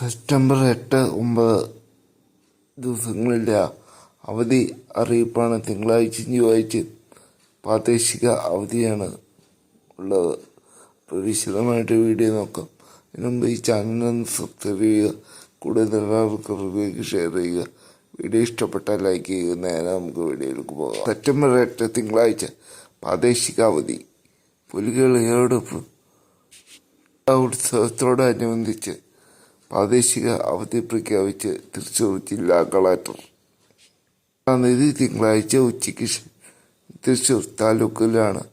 September എട്ട് ഒമ്പത് ദിവസങ്ങളിലെ അവധി അറിയിപ്പാണ് തിങ്കളാഴ്ചയും ചൊവ്വാഴ്ചയും പ്രാദേശിക അവധിയാണ് ഉള്ളത്. അപ്പോൾ വിശദമായിട്ട് വീഡിയോ നോക്കാം. ഇതിനു മുമ്പ് ഈ ചാനൽ ഒന്ന് സബ്സ്ക്രൈബ് ചെയ്യുക. കൂടുതൽ എല്ലാവർക്കും റിവ്യൂക്ക് ഷെയർ ചെയ്യുക. വീഡിയോ ഇഷ്ടപ്പെട്ടാൽ ലൈക്ക് ചെയ്യുക. നേരെ നമുക്ക് വീഡിയോയിലേക്ക് പോകാം. സെപ്റ്റംബർ എട്ട് തിങ്കളാഴ്ച പ്രാദേശിക അവധി. പുലികളിയോടൊപ്പ് ഉത്സവത്തോടനുബന്ധിച്ച് പ്രാദേശിക അവധി പ്രഖ്യാപിച്ച് തൃശൂർ ജില്ലാ കളക്ടർ. തീയതി തിങ്കളാഴ്ച ഉച്ചയ്ക്ക് തൃശൂർ താലൂക്കിലാണ്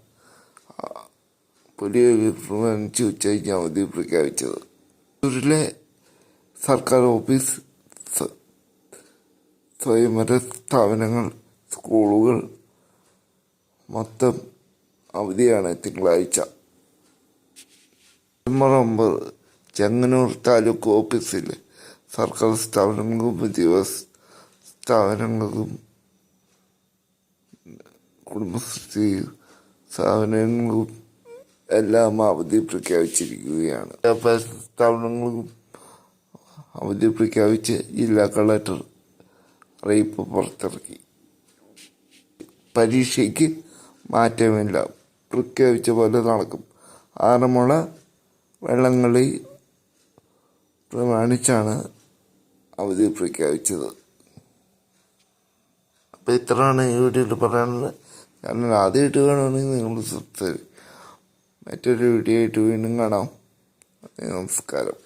പുതിയ പ്രമാണിച്ച് ഉച്ചകഴിഞ്ഞ് അവധി പ്രഖ്യാപിച്ചത്. തൃശ്ശൂരിലെ സർക്കാർ ഓഫീസ് സ്വയംഭര സ്ഥാപനങ്ങൾ സ്കൂളുകൾ മൊത്തം അവധിയാണ് തിങ്കളാഴ്ച. സെപ്റ്റംബർ ഒമ്പത് ചെങ്ങന്നൂർ താലൂക്ക് ഓഫീസിൽ സർക്കാർ സ്ഥാപനങ്ങൾക്കും ഉദ്യോഗസ്ഥ സ്ഥാപനങ്ങൾക്കും കുടുംബശ്രീ സ്ഥാപനങ്ങൾക്കും എല്ലാം അവധി പ്രഖ്യാപിച്ചിരിക്കുകയാണ്. വിദ്യാഭ്യാസ സ്ഥാപനങ്ങൾക്കും അവധി പ്രഖ്യാപിച്ച് ജില്ലാ കളക്ടർ അറിയിപ്പ് പുറത്തിറക്കി. പരീക്ഷയ്ക്ക് മാറ്റമില്ല. പ്രഖ്യാപിച്ച പോലെ നടക്കും. ആറന്മുള വെള്ളംകളി പ്രമാണിച്ചാണ് അവധി പ്രഖ്യാപിച്ചത്. അപ്പോൾ ഇത്രയാണ് ഈ വീഡിയോയിൽ പറയാനുള്ളത്. ചാനൽ ആദ്യമായിട്ട് കാണുകയാണെങ്കിൽ നിങ്ങൾ സബ്സ്ക്രൈബ് മറ്റൊരു വീഡിയോ ആയിട്ട് വീണ്ടും കാണാം. നമസ്കാരം.